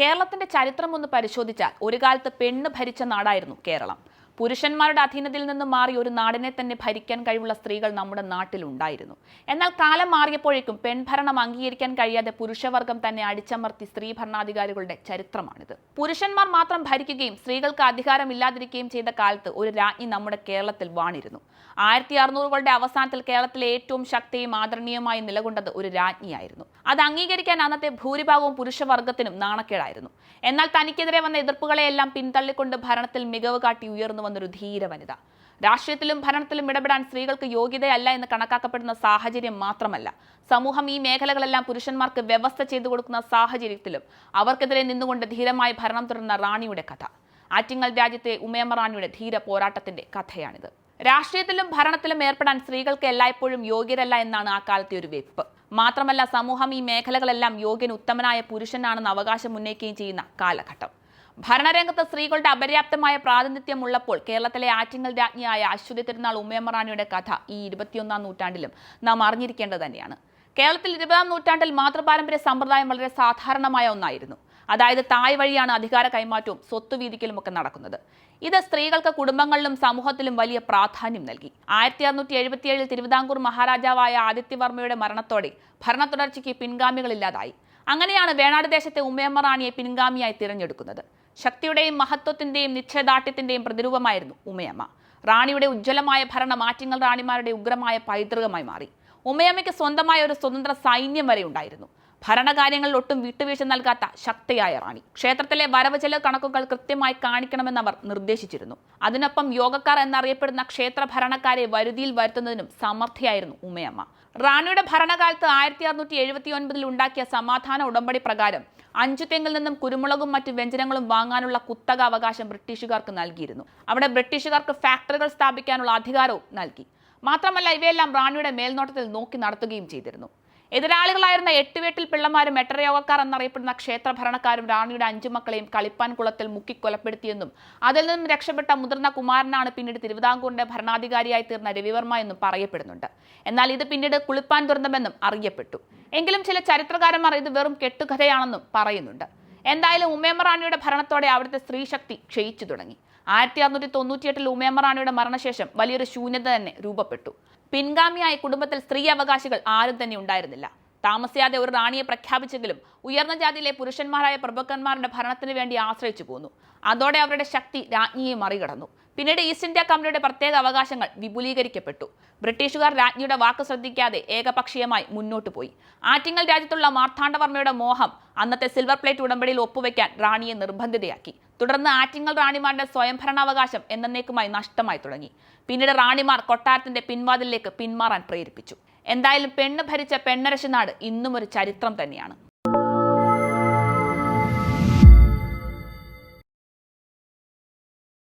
കേരളത്തിന്റെ ചരിത്രം ഒന്ന് പരിശോധിച്ചാൽ ഒരു കാലത്ത് പെണ്ണ് ഭരിച്ച നാടായിരുന്നു കേരളം. പുരുഷന്മാരുടെ അധീനതയിൽ നിന്ന് മാറി ഒരു നാടിനെ തന്നെ ഭരിക്കാൻ കഴിവുള്ള സ്ത്രീകൾ നമ്മുടെ നാട്ടിലുണ്ടായിരുന്നു. എന്നാൽ കാലം മാറിയപ്പോഴേക്കും പെൺഭരണം അംഗീകരിക്കാൻ കഴിയാതെ പുരുഷവർഗം തന്നെ അടിച്ചമർത്തി സ്ത്രീ ഭരണാധികാരികളുടെ ചരിത്രമാണിത്. പുരുഷന്മാർ മാത്രം ഭരിക്കുകയും സ്ത്രീകൾക്ക് അധികാരമില്ലാതിരിക്കുകയും ചെയ്ത കാലത്ത് ഒരു രാജ്ഞി നമ്മുടെ കേരളത്തിൽ വാണിരുന്നു. ആയിരത്തി അറുന്നൂറുകളുടെ അവസാനത്തിൽ കേരളത്തിലെ ഏറ്റവും ശക്തിയും ആദരണീയമായി നിലകൊണ്ടത് ഒരു രാജ്ഞിയായിരുന്നു. അത് അംഗീകരിക്കാൻ അന്നത്തെ ഭൂരിഭാഗവും പുരുഷവർഗത്തിനും നാണക്കേടായിരുന്നു. എന്നാൽ തനിക്കെതിരെ വന്ന എതിർപ്പുകളെയെല്ലാം പിന്തള്ളിക്കൊണ്ട് ഭരണത്തിൽ മികവ് കാട്ടി ഉയർന്നു വന്നൊരു ധീര വനിത. രാഷ്ട്രീയത്തിലും ഭരണത്തിലും ഇടപെടാൻ സ്ത്രീകൾക്ക് യോഗ്യതയല്ല എന്ന് കണക്കാക്കപ്പെടുന്ന സാഹചര്യം മാത്രമല്ല. സമൂഹം ഈ മേഖലകളെല്ലാം പുരുഷന്മാർക്ക് വ്യവസ്ഥ ചെയ്തു കൊടുക്കുന്ന സാഹചര്യത്തിലും അവർക്കെതിരെ നിന്നുകൊണ്ട് ധീരമായി ഭരണം തുടർന്ന റാണിയുടെ കഥ. ആറ്റിങ്ങൽ രാജ്യത്തെ ഉമയമ്മ റാണിയുടെ ധീര പോരാട്ടത്തിന്റെ കഥയാണിത്. രാഷ്ട്രീയത്തിലും ഭരണത്തിലും ഏർപ്പെടാൻ സ്ത്രീകൾക്ക് എല്ലായ്പ്പോഴും യോഗ്യരല്ല എന്നാണ് ആ കാലത്തെ ഒരു വെപ്പ്. മാത്രമല്ല സമൂഹം ഈ മേഖലകളെല്ലാം യോഗ്യൻ ഉത്തമനായ പുരുഷനാണെന്ന് അവകാശം ഉന്നയിക്കുകയും ചെയ്യുന്ന കാലഘട്ടം. ഭരണരംഗത്ത് സ്ത്രീകളുടെ അപര്യാപ്തമായ പ്രാതിനിധ്യം ഉള്ളപ്പോൾ കേരളത്തിലെ ആറ്റിങ്ങൽ രാജ്ഞിയായ അശ്വതി തിരുനാൾ ഉമ്മയമ്മ റാണിയുടെ കഥ ഈ ഇരുപത്തിയൊന്നാം നൂറ്റാണ്ടിലും നാം അറിഞ്ഞിരിക്കേണ്ടത് തന്നെയാണ്. കേരളത്തിൽ ഇരുപതാം നൂറ്റാണ്ടിൽ മാതൃപാരമ്പര്യ സമ്പ്രദായം വളരെ സാധാരണമായ ഒന്നായിരുന്നു. അതായത് തായ് വഴിയാണ് അധികാര കൈമാറ്റവും സ്വത്ത് വീതിക്കലും ഒക്കെ നടക്കുന്നത്. ഇത് സ്ത്രീകൾക്ക് കുടുംബങ്ങളിലും സമൂഹത്തിലും വലിയ പ്രാധാന്യം നൽകി. ആയിരത്തി അറുന്നൂറ്റി എഴുപത്തിയേഴിൽ തിരുവിതാംകൂർ മഹാരാജാവായ ആദിത്യവർമ്മയുടെ മരണത്തോടെ ഭരണ തുടർച്ചയ്ക്ക് പിൻഗാമികളില്ലാതായി. അങ്ങനെയാണ് വേണാട് ദേശത്തെ ഉമ്മയമ്മ റാണിയെ പിൻഗാമിയായി തിരഞ്ഞെടുക്കുന്നത്. ശക്തിയുടെയും മഹത്വത്തിന്റെയും നിശ്ചയദാർഢ്യത്തിന്റെയും പ്രതിരൂപമായിരുന്നു ഉമയമ്മ. റാണിയുടെ ഉജ്ജ്വലമായ ഭരണം ആറ്റിങ്ങൽ റാണിമാരുടെ ഉഗ്രമായ പൈതൃകമായി മാറി. ഉമയമ്മയ്ക്ക് സ്വന്തമായ ഒരു സ്വതന്ത്ര സൈന്യം വരെ ഉണ്ടായിരുന്നു. ഭരണകാര്യങ്ങളിൽ ഒട്ടും വിട്ടുവീഴ്ച നൽകാത്ത ശക്തിയായ റാണി. ക്ഷേത്രത്തിലെ വരവ് ചെലവ് കണക്കുകൾ കൃത്യമായി കാണിക്കണമെന്ന് അവർ നിർദ്ദേശിച്ചിരുന്നു. അതിനൊപ്പം യോഗക്കാർ എന്നറിയപ്പെടുന്ന ക്ഷേത്ര ഭരണക്കാരെ വരുതിയിൽ വരുത്തുന്നതിനും സമർത്ഥയായിരുന്നു ഉമയമ്മ. റാണിയുടെ ഭരണകാലത്ത് ആയിരത്തി അറുന്നൂറ്റി എഴുപത്തി ഒൻപതിൽ ഉണ്ടാക്കിയ സമാധാന ഉടമ്പടി പ്രകാരം അഞ്ചു തെങ്ങിൽ നിന്നും കുരുമുളകും മറ്റു വ്യഞ്ജനങ്ങളും വാങ്ങാനുള്ള കുത്തക അവകാശം ബ്രിട്ടീഷുകാർക്ക് നൽകിയിരുന്നു. അവിടെ ബ്രിട്ടീഷുകാർക്ക് ഫാക്ടറികൾ സ്ഥാപിക്കാനുള്ള അധികാരവും നൽകി. മാത്രമല്ല ഇവയെല്ലാം റാണിയുടെ മേൽനോട്ടത്തിൽ നോക്കി നടത്തുകയും ചെയ്തിരുന്നു. എതിരാളികളായിരുന്ന എട്ടുവീട്ടിൽ പിള്ളമാരും എട്ടരയോഗക്കാർ എന്നറിയപ്പെടുന്ന ക്ഷേത്ര ഭരണക്കാരും റാണിയുടെ അഞ്ചു മക്കളെയും കളിപ്പാൻ കുളത്തിൽ മുക്കി കൊലപ്പെടുത്തിയെന്നും അതിൽ നിന്നും രക്ഷപ്പെട്ട മുതിർന്ന കുമാരനാണ് പിന്നീട് തിരുവിതാംകൂറിന്റെ ഭരണാധികാരിയായി തീർന്ന രവിവർമ്മ എന്നും പറയപ്പെടുന്നുണ്ട്. എന്നാൽ ഇത് പിന്നീട് കുളിപ്പാൻ ദുരന്തമെന്നും അറിയപ്പെട്ടു. എങ്കിലും ചില ചരിത്രകാരന്മാർ ഇത് വെറും കെട്ടുകഥയാണെന്നും പറയുന്നുണ്ട്. എന്തായാലും ഉമ്മയമ്മ റാണിയുടെ ഭരണത്തോടെ അവിടുത്തെ സ്ത്രീശക്തി ക്ഷയിച്ചു തുടങ്ങി. ആയിരത്തി അറുന്നൂറ്റി തൊണ്ണൂറ്റിയെട്ടിൽ ഉമ്മയമ്മ റാണിയുടെ മരണശേഷം വലിയൊരു ശൂന്യത തന്നെ രൂപപ്പെട്ടു. പിൻഗാമിയായ കുടുംബത്തിൽ സ്ത്രീ അവകാശികൾ ആരും തന്നെ ഉണ്ടായിരുന്നില്ല. താമസിയാതെ ഒരു റാണിയെ പ്രഖ്യാപിച്ചെങ്കിലും ഉയർന്ന ജാതിയിലെ പുരുഷന്മാരായ പ്രഭുക്കന്മാരുടെ ഭരണത്തിന് വേണ്ടി ആശ്രയിച്ചു പോന്നു. അതോടെ അവരുടെ ശക്തി രാജ്ഞിയെ മറികടന്നു. പിന്നീട് ഈസ്റ്റ് ഇന്ത്യ കമ്പനിയുടെ പ്രത്യേക അവകാശങ്ങൾ വിപുലീകരിക്കപ്പെട്ടു. ബ്രിട്ടീഷുകാർ രാജ്ഞിയുടെ വാക്ക് ശ്രദ്ധിക്കാതെ ഏകപക്ഷീയമായി മുന്നോട്ടു പോയി. ആറ്റിങ്ങൽ രാജ്യത്തുള്ള മാർത്താണ്ഡവർമ്മയുടെ മോഹം അന്നത്തെ സിൽവർ പ്ലേറ്റ് ഉടമ്പടിയിൽ ഒപ്പുവെക്കാൻ റാണിയെ നിർബന്ധിതയാക്കി. തുടർന്ന് ആറ്റിങ്ങൽ റാണിമാരുടെ സ്വയംഭരണാവകാശം എന്നേക്കുമായി നഷ്ടമായി തുടങ്ങി. പിന്നീട് റാണിമാർ കൊട്ടാരത്തിന്റെ പിൻവാതിലേക്ക് പിന്മാറാൻ പ്രേരിപ്പിച്ചു. എന്തായാലും പെണ്ണ് ഭരിച്ച പെണ്ണരശനാട് ഇന്നും ഒരു ചരിത്രം തന്നെയാണ്.